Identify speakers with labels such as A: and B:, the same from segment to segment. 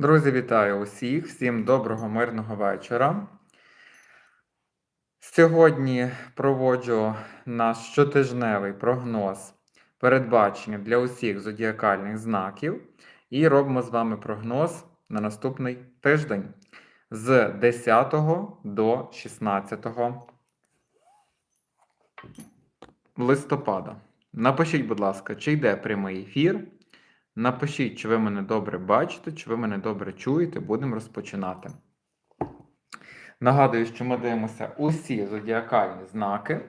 A: Друзі, вітаю усіх! Всім доброго мирного вечора. Сьогодні проводжу наш щотижневий прогноз передбачення для усіх зодіакальних знаків і робимо з вами прогноз на наступний тиждень з 10 до 16 листопада. Напишіть, будь ласка, чи йде прямий ефір. Напишіть, чи ви мене добре бачите, чи ви мене добре чуєте, будемо розпочинати. Нагадую, що ми дивимося усі зодіакальні знаки.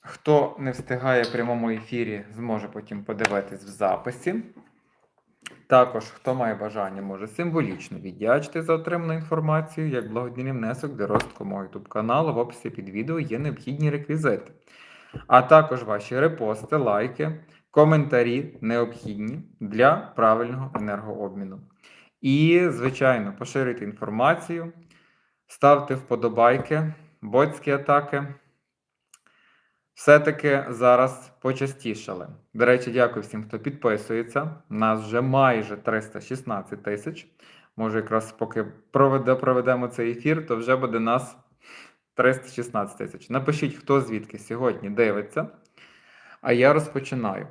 A: Хто не встигає в прямому ефірі, зможе потім подивитись в записі. Також, хто має бажання, може символічно віддячити за отриману інформацію, як благодійний внесок для розвитку мого YouTube каналу. В описі під відео є необхідні реквізити. А також ваші репости, лайки, коментарі необхідні для правильного енергообміну. І, звичайно, поширюйте інформацію, ставте вподобайки, ботські атаки. Все-таки зараз почастішали. До речі, дякую всім, хто підписується. Нас вже майже 316 тисяч. Може, якраз поки проведемо цей ефір, то вже буде нас 316 тисяч. Напишіть, хто звідки сьогодні дивиться. А я розпочинаю.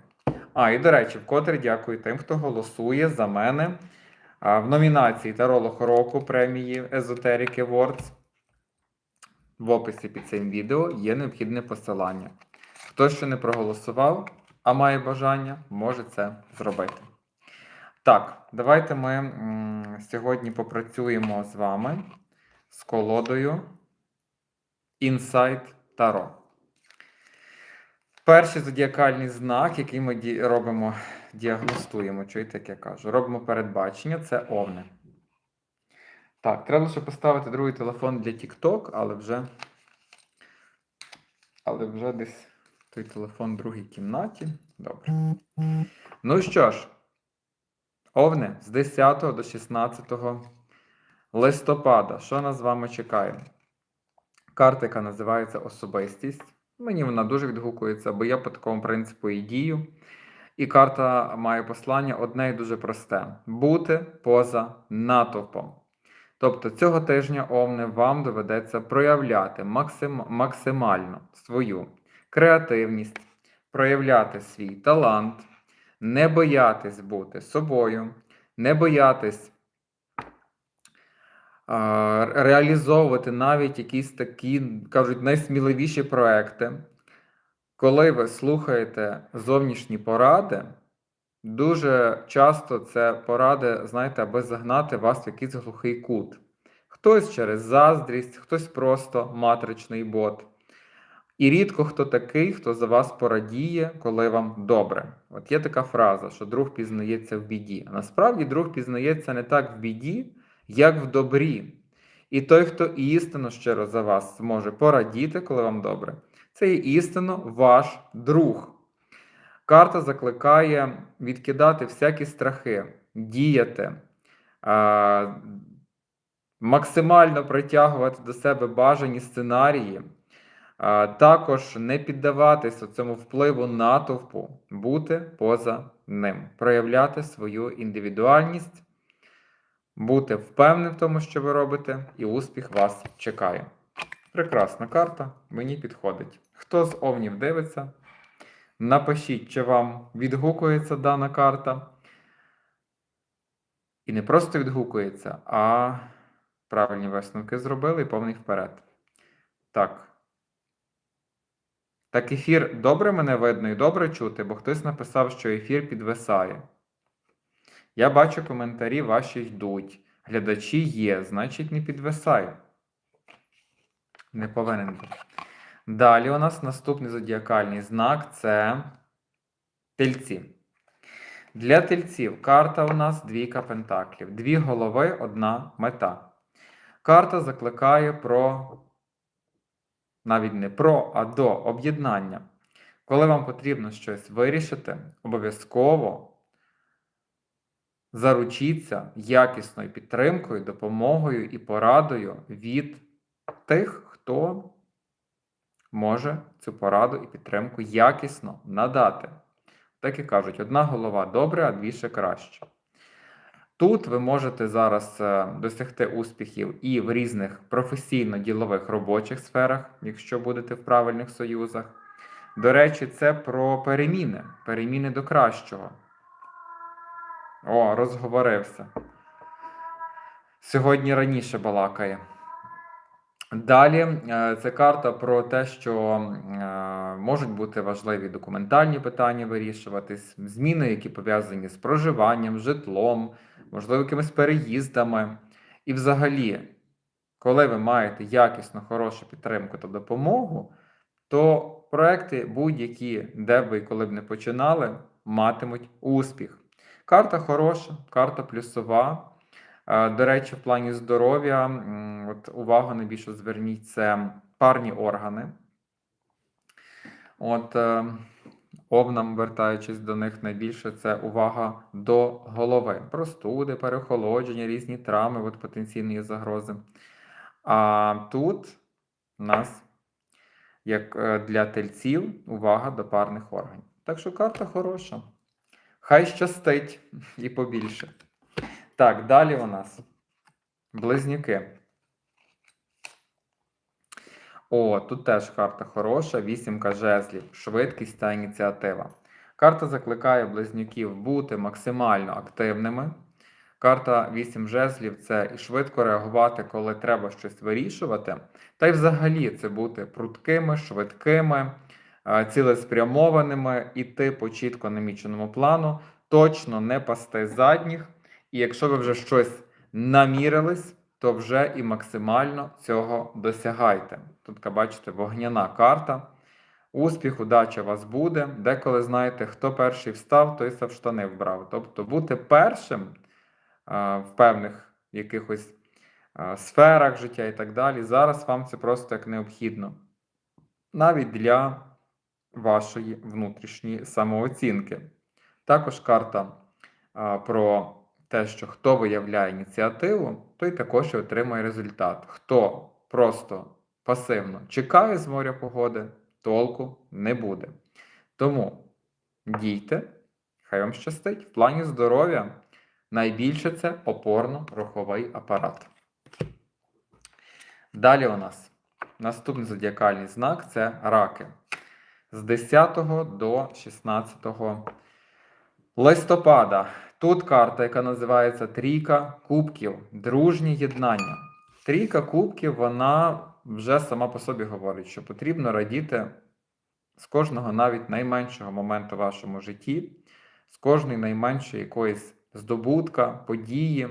A: А, і до речі, вкотре дякую тим, хто голосує за мене в номінації Таролог року премії Езотерики Awards. В описі під цим відео є необхідне посилання. Хто ще не проголосував, а має бажання, може це зробити. Так, давайте ми сьогодні попрацюємо з вами з колодою. Інсайт Таро. Перший зодіакальний знак, який ми ді... робимо, діагностуємо, чуєте, як я кажу, робимо передбачення це овни. Так, треба лише поставити другий телефон для TikTok, але вже але вже десь той телефон в другій кімнаті. Добре. Ну що ж, овни з 10 до 16 листопада. Що нас з вами чекає? Карта, яка називається особистість. Мені вона дуже відгукується, бо я по такому принципу і дію. І карта має послання одне і дуже просте: бути поза натовпом. Тобто цього тижня Овне вам доведеться проявляти максим, максимально свою креативність, проявляти свій талант, не боятись бути собою, не боятись реалізовувати навіть якісь такі, кажуть, найсміливіші проекти. Коли ви слухаєте зовнішні поради, дуже часто це поради, знаєте, аби загнати вас в якийсь глухий кут. Хтось через заздрість, хтось просто матричний бот. І рідко хто такий, хто за вас порадіє, коли вам добре. От є така фраза, що друг пізнається в біді. А насправді друг пізнається не так в біді, як в добрі. І той, хто істинно щиро за вас зможе порадіти, коли вам добре, це є істинно ваш друг. Карта закликає відкидати всякі страхи, діяти, максимально притягувати до себе бажані сценарії, також не піддаватися цьому впливу натовпу, бути поза ним, проявляти свою індивідуальність бути впевненим в тому, що ви робите, і успіх вас чекає. Прекрасна карта, мені підходить. Хто з овнів дивиться? Напишіть, чи вам відгукується дана карта. І не просто відгукується, а правильні висновки зробили і повний вперед. Так. Так, ефір добре мене видно і добре чути, бо хтось написав, що ефір підвисає. Я бачу коментарі ваші йдуть. Глядачі є, значить, не підвисаю. Не повинен бути. Далі у нас наступний зодіакальний знак це тельці. Для тельців карта у нас двійка пентаклів. Дві голови, одна мета. Карта закликає про, навіть не про, а до об'єднання. Коли вам потрібно щось вирішити, обов'язково Заручіться якісною підтримкою, допомогою і порадою від тих, хто може цю пораду і підтримку якісно надати. Так і кажуть, одна голова добре, а дві ще краще. Тут ви можете зараз е, досягти успіхів і в різних професійно-ділових робочих сферах, якщо будете в правильних союзах. До речі, це про переміни, переміни до кращого. О, розговорився. Сьогодні раніше балакає. Далі е, це карта про те, що е, можуть бути важливі документальні питання вирішуватись, зміни, які пов'язані з проживанням, житлом, можливо, якимись переїздами. І взагалі, коли ви маєте якісну, хорошу підтримку та допомогу, то проекти будь-які, де б ви коли б не починали, матимуть успіх. Карта хороша, карта плюсова. Е, До речі, в плані здоров'я, от увагу найбільше зверніть, це парні органи. От е, овнам, вертаючись до них, найбільше це увага до голови. Простуди, переохолодження, різні травми, от потенційні загрози. А тут у нас, як е, для тельців, увага до парних органів. Так що карта хороша. Хай щастить і побільше. Так, далі у нас близнюки. О, тут теж карта хороша, вісімка жезлів, швидкість та ініціатива. Карта закликає близнюків бути максимально активними. Карта 8 жезлів це і швидко реагувати, коли треба щось вирішувати. Та й взагалі це бути пруткими, швидкими, цілеспрямованими, іти по чітко наміченому плану, точно не пасти задніх. І якщо ви вже щось намірились, то вже і максимально цього досягайте. Тут, бачите, вогняна карта. Успіх, удача вас буде. Деколи знаєте, хто перший встав, той сав штани вбрав. Тобто бути першим а, в певних якихось а, сферах життя і так далі. Зараз вам це просто як необхідно. Навіть для вашої внутрішньої самооцінки. Також карта а, про те, що хто виявляє ініціативу, той також і отримує результат. Хто просто пасивно чекає з моря погоди, толку не буде. Тому дійте, хай вам щастить. В плані здоров'я найбільше це опорно-руховий апарат. Далі у нас наступний зодіакальний знак це раки. З 10 до 16 листопада. Тут карта, яка називається Трійка кубків, дружнє єднання. Трійка кубків, вона вже сама по собі говорить, що потрібно радіти з кожного навіть найменшого моменту в вашому житті, з кожної найменшої якоїсь здобутка, події,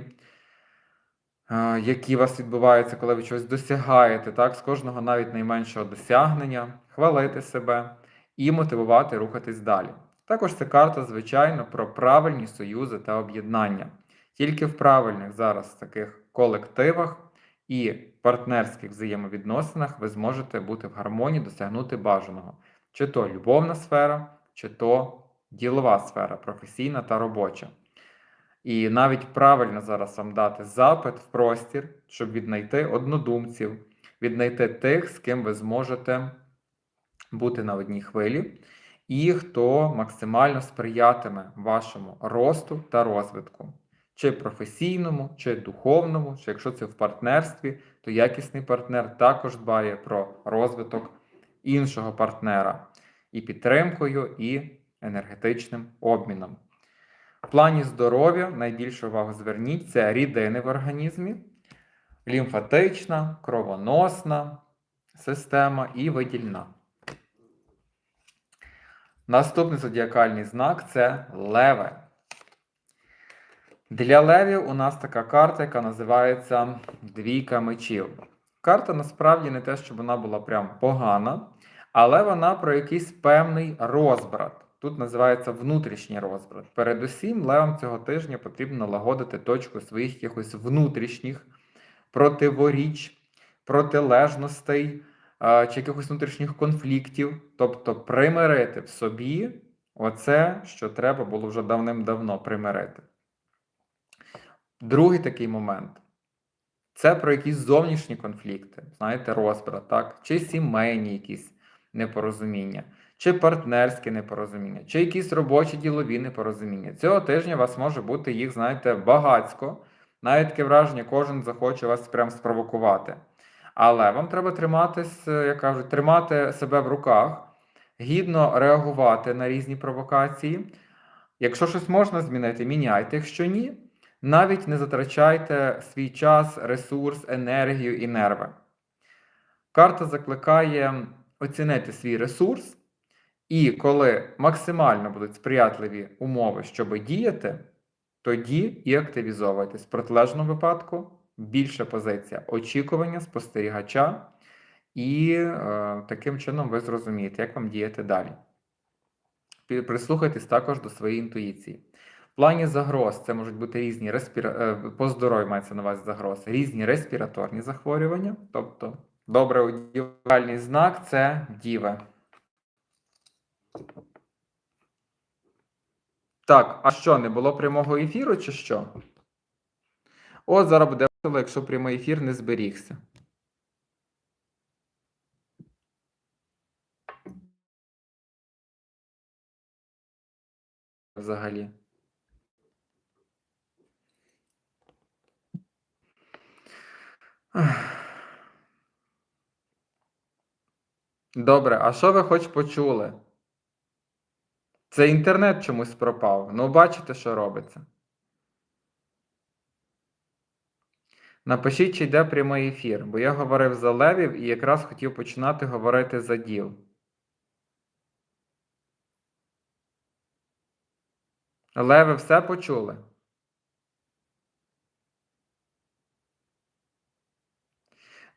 A: е, які у вас відбуваються, коли ви щось досягаєте, так, з кожного навіть найменшого досягнення, хвалити себе і мотивувати рухатись далі. Також це карта, звичайно, про правильні союзи та об'єднання. Тільки в правильних зараз таких колективах і партнерських взаємовідносинах ви зможете бути в гармонії, досягнути бажаного. Чи то любовна сфера, чи то ділова сфера, професійна та робоча. І навіть правильно зараз вам дати запит в простір, щоб віднайти однодумців, віднайти тих, з ким ви зможете бути на одній хвилі і хто максимально сприятиме вашому росту та розвитку, чи професійному, чи духовному, чи якщо це в партнерстві, то якісний партнер також дбає про розвиток іншого партнера і підтримкою, і енергетичним обміном. В плані здоров'я найбільшу увагу зверніть це рідини в організмі, лімфатична, кровоносна система і видільна. Наступний зодіакальний знак це леви. Для левів у нас така карта, яка називається Двійка мечів. Карта насправді не те, щоб вона була прям погана, але вона про якийсь певний розбрат. Тут називається внутрішній розбрат. Передусім, левам цього тижня потрібно налагодити точку своїх якихось внутрішніх противоріч, протилежностей чи якихось внутрішніх конфліктів, тобто примирити в собі оце, що треба було вже давним-давно примирити. Другий такий момент це про якісь зовнішні конфлікти, знаєте, розбрат, так? чи сімейні якісь непорозуміння, чи партнерські непорозуміння, чи якісь робочі ділові непорозуміння. Цього тижня у вас може бути їх, знаєте, багацько. Навіть таке враження, кожен захоче вас прям спровокувати. Але вам треба триматись, як кажуть, тримати себе в руках, гідно реагувати на різні провокації. Якщо щось можна змінити, міняйте. Якщо ні, навіть не затрачайте свій час, ресурс, енергію і нерви. Карта закликає оцінити свій ресурс, і коли максимально будуть сприятливі умови, щоб діяти, тоді і активізовуйтесь. В протилежному випадку більша позиція очікування, спостерігача, і е, таким чином ви зрозумієте, як вам діяти далі. Прислухайтесь також до своєї інтуїції. В плані загроз це можуть бути різні респіра... е, по здоров'ю мається на увазі загроз, різні респіраторні захворювання, тобто добре удівальний знак це діви. Так, а що, не було прямого ефіру чи що? От зараз буде весело, якщо прямий ефір не зберігся. Взагалі. Добре, а що ви хоч почули? Це інтернет чомусь пропав. Ну, бачите, що робиться. Напишіть, чи йде прямий ефір, бо я говорив за левів і якраз хотів починати говорити за діл. Леви все почули?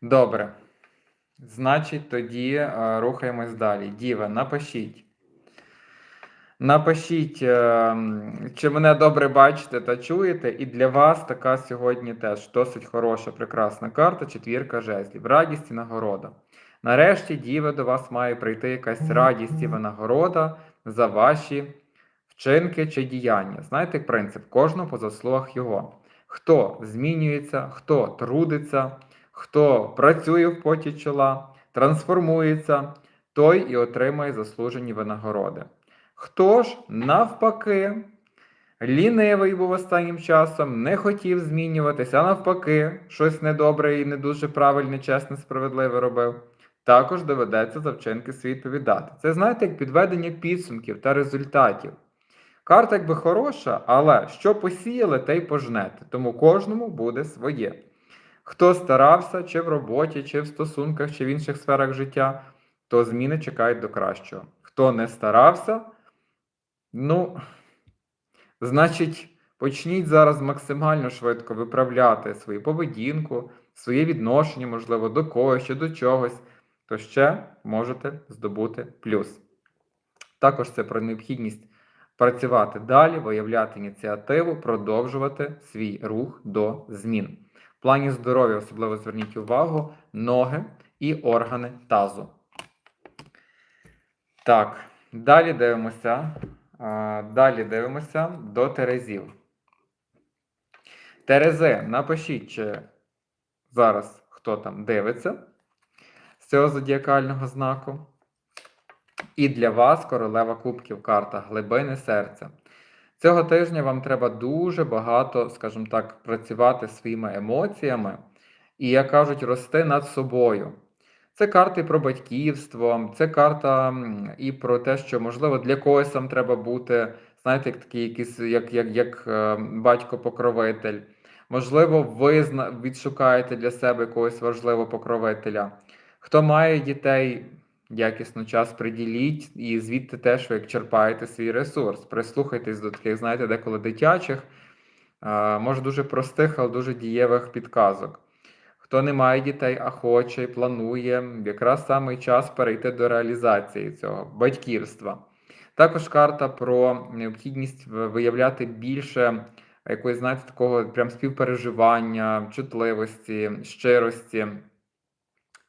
A: Добре. Значить, тоді е, рухаємось далі. Діва, напишіть. Напишіть, е, чи мене добре бачите та чуєте, і для вас така сьогодні теж досить хороша, прекрасна карта, четвірка жезлів, радість і нагорода. Нарешті, діва, до вас має прийти якась радість і винагорода за ваші вчинки чи діяння. Знаєте принцип, кожного по заслугах його. Хто змінюється, хто трудиться, хто працює в поті чола, трансформується, той і отримає заслужені винагороди. Хто ж навпаки, лінивий був останнім часом, не хотів змінюватися, а навпаки, щось недобре і не дуже правильне, чесне, справедливе робив, також доведеться за вчинки свої відповідати. Це знаєте, як підведення підсумків та результатів. Карта якби хороша, але що посіяли, те й пожнете, тому кожному буде своє. Хто старався, чи в роботі, чи в стосунках, чи в інших сферах життя, то зміни чекають до кращого. Хто не старався, ну, значить, почніть зараз максимально швидко виправляти свою поведінку, своє відношення, можливо, до когось чи до чогось, то ще можете здобути плюс. Також це про необхідність працювати далі, виявляти ініціативу, продовжувати свій рух до змін. В плані здоров'я особливо зверніть увагу ноги і органи тазу. Так, далі дивимося. Далі дивимося до Терезів. Терези, напишіть, чи зараз хто там дивиться з цього зодіакального знаку. І для вас королева кубків карта глибини серця. Цього тижня вам треба дуже багато, скажімо так, працювати своїми емоціями і, як кажуть, рости над собою. Це карти про батьківство, це карта і про те, що, можливо, для когось там треба бути, знаєте, як такий якийсь, як, як, як е, батько-покровитель. Можливо, ви відшукаєте для себе якогось важливого покровителя. Хто має дітей, якісно час приділіть, і звідти теж ви як черпаєте свій ресурс. Прислухайтесь до таких, знаєте, деколи дитячих, може дуже простих, але дуже дієвих підказок. Хто не має дітей, а хоче планує, якраз самий час перейти до реалізації цього батьківства. Також карта про необхідність виявляти більше якоїсь, знаєте, такого прям співпереживання, чутливості, щирості.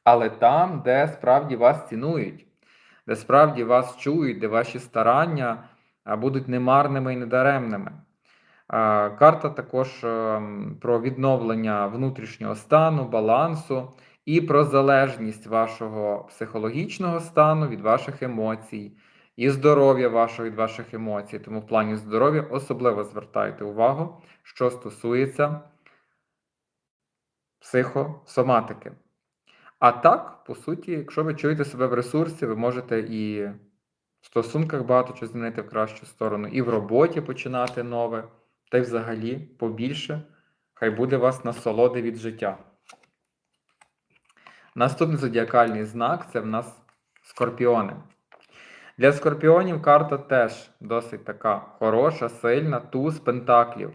A: Але там, де справді вас цінують, де справді вас чують, де ваші старання будуть немарними і недаремними. Карта також ем, про відновлення внутрішнього стану, балансу і про залежність вашого психологічного стану від ваших емоцій, і здоров'я вашого від ваших емоцій. Тому в плані здоров'я особливо звертайте увагу, що стосується психосоматики. А так, по суті, якщо ви чуєте себе в ресурсі, ви можете і в стосунках багато чого змінити в кращу сторону, і в роботі починати нове, та й взагалі побільше. Хай буде вас насолоди від життя. Наступний зодіакальний знак це в нас скорпіони. Для скорпіонів карта теж досить така хороша, сильна, туз пентаклів.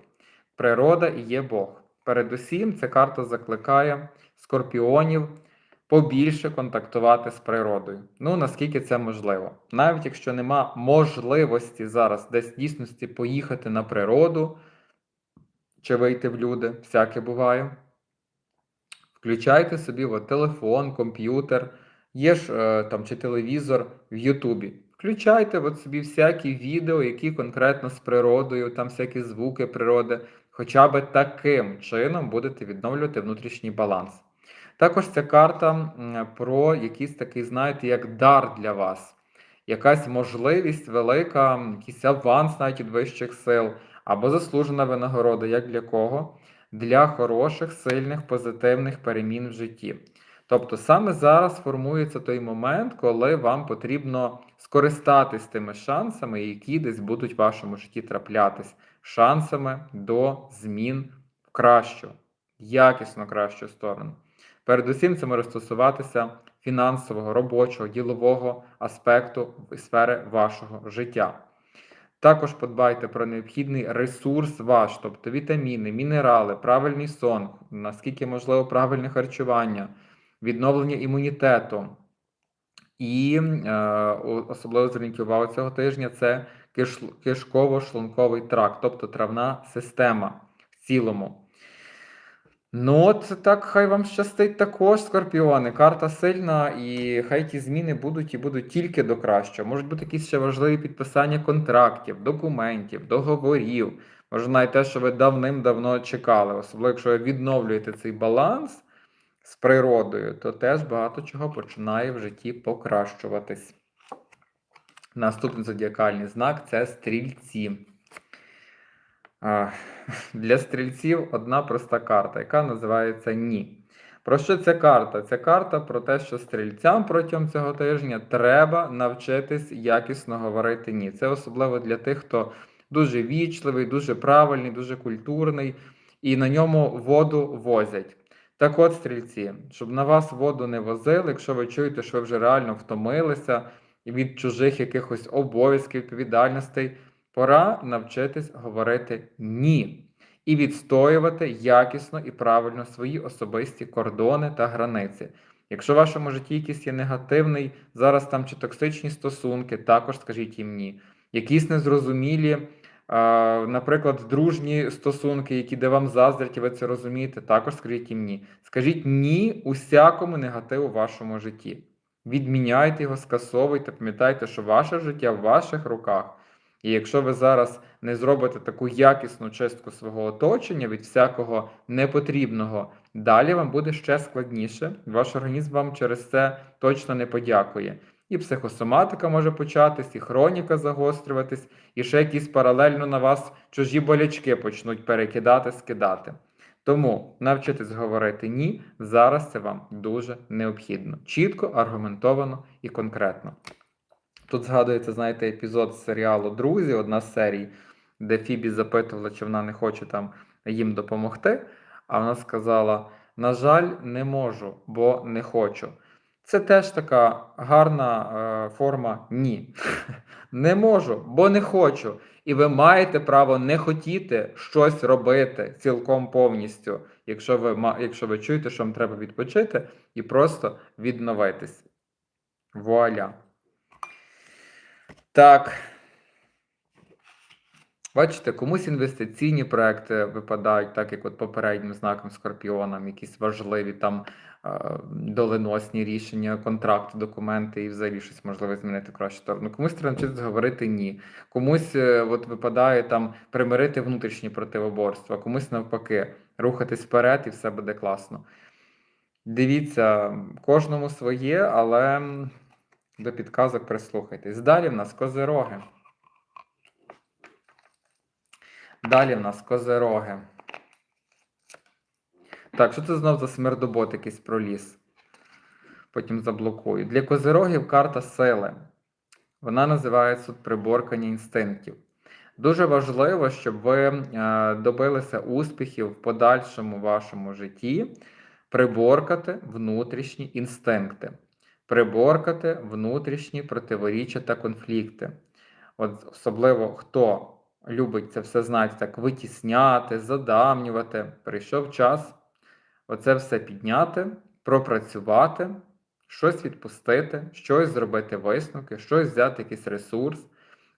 A: Природа і є Бог. Передусім, ця карта закликає скорпіонів побільше контактувати з природою. Ну, наскільки це можливо. Навіть якщо нема можливості зараз десь дійсності поїхати на природу чи вийти в люди, всяке буває. Включайте собі от, телефон, комп'ютер, є ж е, там чи телевізор в Ютубі. Включайте от собі всякі відео, які конкретно з природою, там всякі звуки природи. Хоча би таким чином будете відновлювати внутрішній баланс. Також ця карта про якийсь такий, знаєте, як дар для вас, якась можливість велика, якийсь аванс навіть від вищих сил, або заслужена винагорода, як для кого? Для хороших, сильних, позитивних перемін в житті. Тобто саме зараз формується той момент, коли вам потрібно скористатись тими шансами, які десь будуть в вашому житті траплятись, шансами до змін в кращу, якісно кращу сторону. Передусім, це може стосуватися фінансового, робочого, ділового аспекту сфери вашого життя. Також подбайте про необхідний ресурс ваш, тобто вітаміни, мінерали, правильний сон, наскільки можливо правильне харчування, відновлення імунітету. І е, особливо зверніть увагу цього тижня це киш, кишково-шлунковий тракт, тобто травна система в цілому. Ну, от так хай вам щастить також, скорпіони. Карта сильна, і хай ті зміни будуть і будуть тільки до кращого. Можуть бути якісь ще важливі підписання контрактів, документів, договорів. Може, навіть те, що ви давним-давно чекали. Особливо, якщо ви відновлюєте цей баланс з природою, то теж багато чого починає в житті покращуватись. Наступний зодіакальний знак це стрільці. Для стрільців одна проста карта, яка називається Ні. Про що ця карта? Ця карта про те, що стрільцям протягом цього тижня треба навчитись якісно говорити ні. Це особливо для тих, хто дуже вічливий, дуже правильний, дуже культурний, і на ньому воду возять. Так от, стрільці, щоб на вас воду не возили, якщо ви чуєте, що ви вже реально втомилися від чужих якихось обов'язків, відповідальностей. Пора навчитись говорити ні і відстоювати якісно і правильно свої особисті кордони та границі. Якщо в вашому житті якийсь є негативний, зараз там чи токсичні стосунки, також скажіть їм ні. Якісь незрозумілі, наприклад, дружні стосунки, які де вам заздрять, і ви це розумієте, також скажіть їм ні. Скажіть ні усякому негативу в вашому житті. Відміняйте його, скасовуйте, пам'ятайте, що ваше життя в ваших руках. І якщо ви зараз не зробите таку якісну чистку свого оточення від всякого непотрібного, далі вам буде ще складніше. Ваш організм вам через це точно не подякує. І психосоматика може початись, і хроніка загострюватись, і ще якісь паралельно на вас чужі болячки почнуть перекидати, скидати. Тому навчитись говорити ні зараз це вам дуже необхідно. Чітко, аргументовано і конкретно. Тут згадується, знаєте, епізод з серіалу Друзі, одна з серій, де Фібі запитувала, чи вона не хоче там їм допомогти. А вона сказала: на жаль, не можу, бо не хочу. Це теж така гарна е, форма ні. Не можу, бо не хочу. І ви маєте право не хотіти щось робити цілком повністю, якщо ви якщо ви чуєте, що вам треба відпочити, і просто відновитись. Вуаля! Так. Бачите, комусь інвестиційні проекти випадають, так як от попереднім знаком Скорпіоном, якісь важливі там е, доленосні рішення, контракти, документи і взагалі щось можливе змінити в кращу сторону. Комусь треба навчитися говорити ні. Комусь е, от випадає там примирити внутрішні противоборства, комусь навпаки, рухатись вперед і все буде класно. Дивіться, кожному своє, але до підказок прислухайтесь. Далі в нас козироги. Далі в нас козироги. Так, що це знов за смердобот якийсь проліз? Потім заблокую. Для козирогів карта сили. Вона називається тут приборкання інстинктів. Дуже важливо, щоб ви е, добилися успіхів в подальшому вашому житті, приборкати внутрішні інстинкти, приборкати внутрішні противоріччя та конфлікти. От особливо хто любить це все, знаєте, так витісняти, задамнювати, прийшов час оце все підняти, пропрацювати, щось відпустити, щось зробити висновки, щось взяти якийсь ресурс,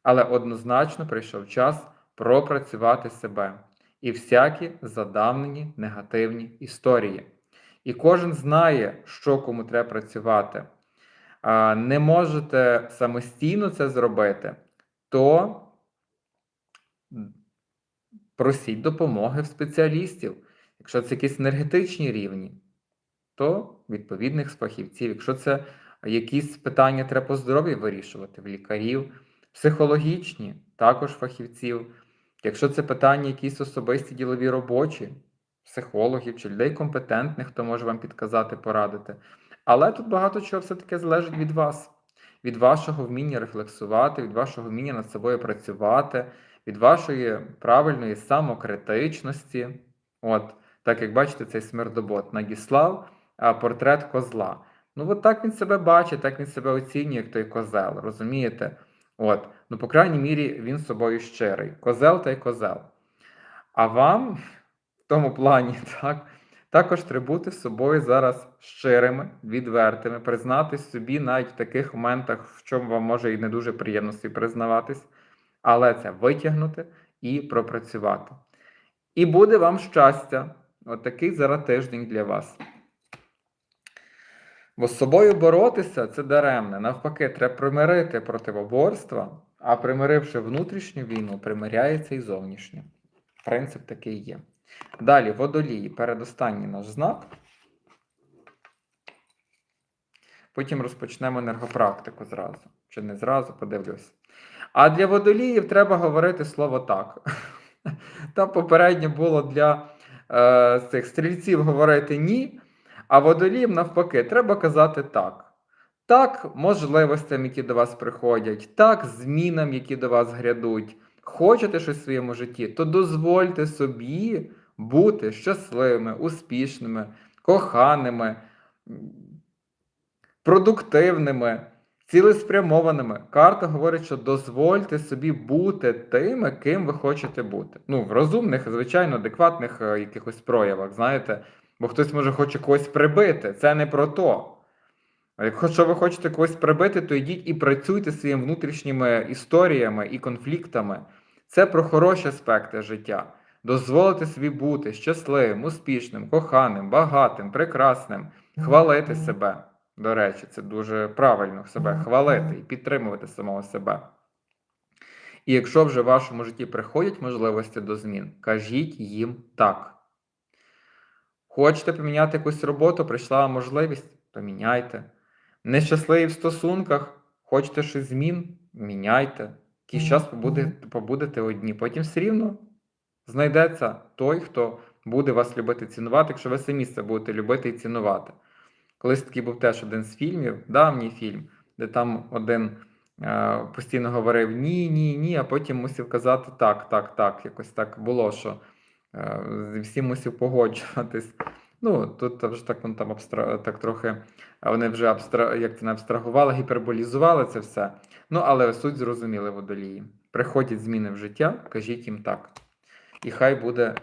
A: але однозначно прийшов час пропрацювати себе і всякі задавнені негативні історії. І кожен знає, що кому треба працювати. Не можете самостійно це зробити, то просіть допомоги в спеціалістів. Якщо це якісь енергетичні рівні, то відповідних фахівців. Якщо це якісь питання треба по здоров'ю вирішувати в лікарів, психологічні, також фахівців. Якщо це питання якісь особисті ділові робочі, психологів чи людей компетентних, хто може вам підказати, порадити. Але тут багато чого все-таки залежить від вас, від вашого вміння рефлексувати, від вашого вміння над собою працювати, від вашої правильної самокритичності. От, так як бачите, цей смердобот надіслав портрет козла. Ну, от так він себе бачить, так він себе оцінює, як той козел, розумієте? От, ну, по крайній мірі, він з собою щирий. Козел та й козел. А вам в тому плані, так, також треба бути з собою зараз щирими, відвертими, признатись собі навіть в таких моментах, в чому вам може і не дуже приємно собі признаватись, але це витягнути і пропрацювати. І буде вам щастя. Отакий зараз тиждень для вас. Бо з собою боротися це даремне. Навпаки, треба примирити противоборства, а примиривши внутрішню війну, примиряється і зовнішню. Принцип такий є. Далі, водолії, передостанній наш знак. Потім розпочнемо енергопрактику зразу. Чи не зразу, подивлюсь. А для водоліїв треба говорити слово так. Там попередньо було для е, цих стрільців говорити ні, а водоліїв навпаки, треба казати так. Так, можливостям, які до вас приходять, так, змінам, які до вас грядуть. Хочете щось в своєму житті, то дозвольте собі бути щасливими, успішними, коханими, продуктивними, цілеспрямованими. Карта говорить, що дозвольте собі бути тими, ким ви хочете бути. Ну, в розумних, звичайно, адекватних е, якихось проявах, знаєте, бо хтось може хоче когось прибити. Це не про то. Якщо ви хочете когось прибити, то йдіть і працюйте своїми внутрішніми історіями і конфліктами. Це про хороші аспекти життя. Дозволити собі бути щасливим, успішним, коханим, багатим, прекрасним, хвалити себе. До речі, це дуже правильно себе хвалити і підтримувати самого себе. І якщо вже в вашому житті приходять можливості до змін, кажіть їм так. Хочете поміняти якусь роботу, прийшла можливість, поміняйте. Нещасливі в стосунках, хочете щось змін, міняйте. Якийсь час побудете, побудете одні. Потім все рівно знайдеться той, хто буде вас любити цінувати, якщо ви самі себе будете любити і цінувати. Колись такий був теж один з фільмів, давній фільм, де там один е, постійно говорив ні, ні, ні, а потім мусив казати так, так, так. Якось так було, що е, з всім мусив погоджуватись. Ну, тут вже так ну, там абстра... так трохи вони вже абстра... як це не абстрагували, гіперболізували це все. Ну, але суть зрозуміли водолії. Приходять зміни в життя, кажіть їм так. І хай буде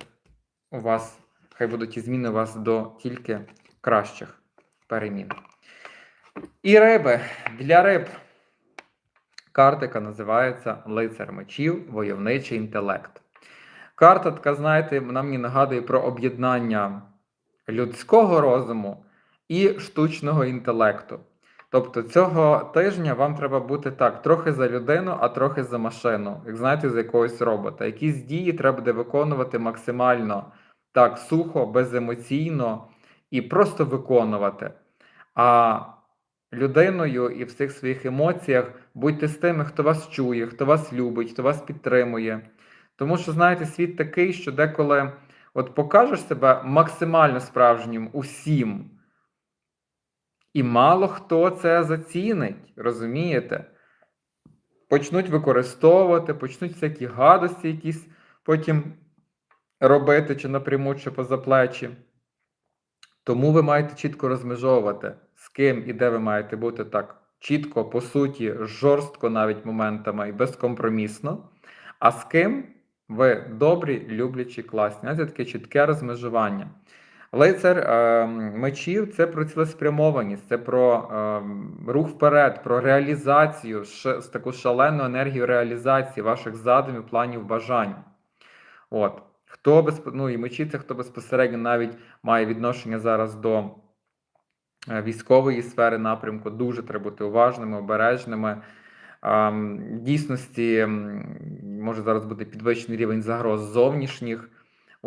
A: у вас, хай будуть ті зміни у вас до тільки кращих перемін. І риби. Для риб картика називається Лицар мечів, войовничий інтелект. Карта така, знаєте, вона мені нагадує про об'єднання людського розуму і штучного інтелекту. Тобто цього тижня вам треба бути так, трохи за людину, а трохи за машину, як знаєте, за якогось робота. Якісь дії треба буде виконувати максимально так, сухо, беземоційно і просто виконувати. А людиною і в цих своїх емоціях будьте з тими, хто вас чує, хто вас любить, хто вас підтримує. Тому що, знаєте, світ такий, що деколи от покажеш себе максимально справжнім усім, і мало хто це зацінить, розумієте? Почнуть використовувати, почнуть всякі гадості якісь потім робити, чи напряму, чи поза плечі. Тому ви маєте чітко розмежовувати, з ким і де ви маєте бути так чітко, по суті, жорстко навіть моментами і безкомпромісно, а з ким ви добрі, люблячі, класні. Знаєте, таке чітке розмежування. Лицар е, мечів це про цілеспрямованість, це про е, рух вперед, про реалізацію, ш, таку шалену енергію реалізації ваших задумів, планів, бажань. От. Хто без, ну і мечі це хто безпосередньо навіть має відношення зараз до е, військової сфери напрямку, дуже треба бути уважними, обережними. В дійсності може зараз бути підвищений рівень загроз зовнішніх.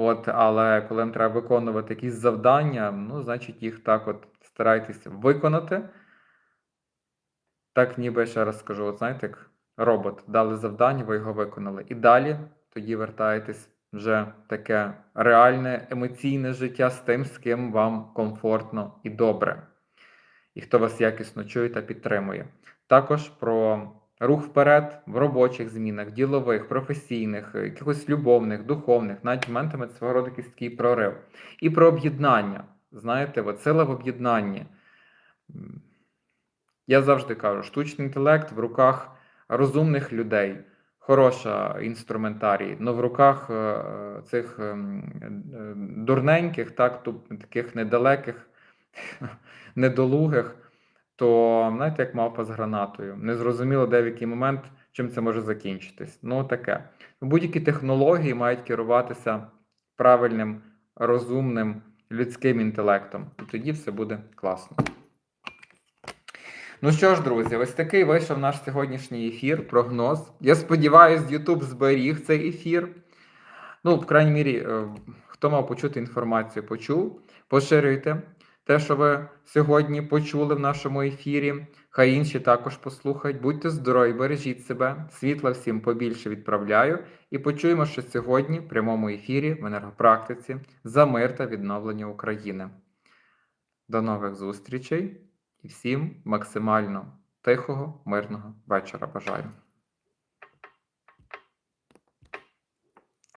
A: От, але коли вам треба виконувати якісь завдання, ну, значить, їх так от старайтеся виконати. Так, ніби я ще раз скажу, от знаєте, як робот дали завдання, ви його виконали. І далі тоді вертаєтесь вже таке реальне емоційне життя з тим, з ким вам комфортно і добре, і хто вас якісно чує та підтримує. Також про рух вперед в робочих змінах, ділових, професійних, якихось любовних, духовних, навіть моментами свого роду якийсь прорив. І про об'єднання. Знаєте, от сила в об'єднанні. Я завжди кажу, штучний інтелект в руках розумних людей хороша інструментарій, але в руках е, цих ем, е, дурненьких, так, таких недалеких, недолугих, то знаєте, як мавпа з гранатою. Незрозуміло, де в який момент чим це може закінчитись. Ну, таке. Будь-які технології мають керуватися правильним, розумним людським інтелектом. І тоді все буде класно. Ну що ж, друзі, ось такий вийшов наш сьогоднішній ефір, прогноз. Я сподіваюся, YouTube зберіг цей ефір. Ну, в крайній мірі, е, хто мав почути інформацію, почув. Поширюйте те, що ви сьогодні почули в нашому ефірі. Хай інші також послухають. Будьте здорові, бережіть себе, світла всім побільше відправляю. І почуємо, що сьогодні в прямому ефірі в енергопрактиці за мир та відновлення України. До нових зустрічей! І всім максимально тихого, мирного вечора бажаю.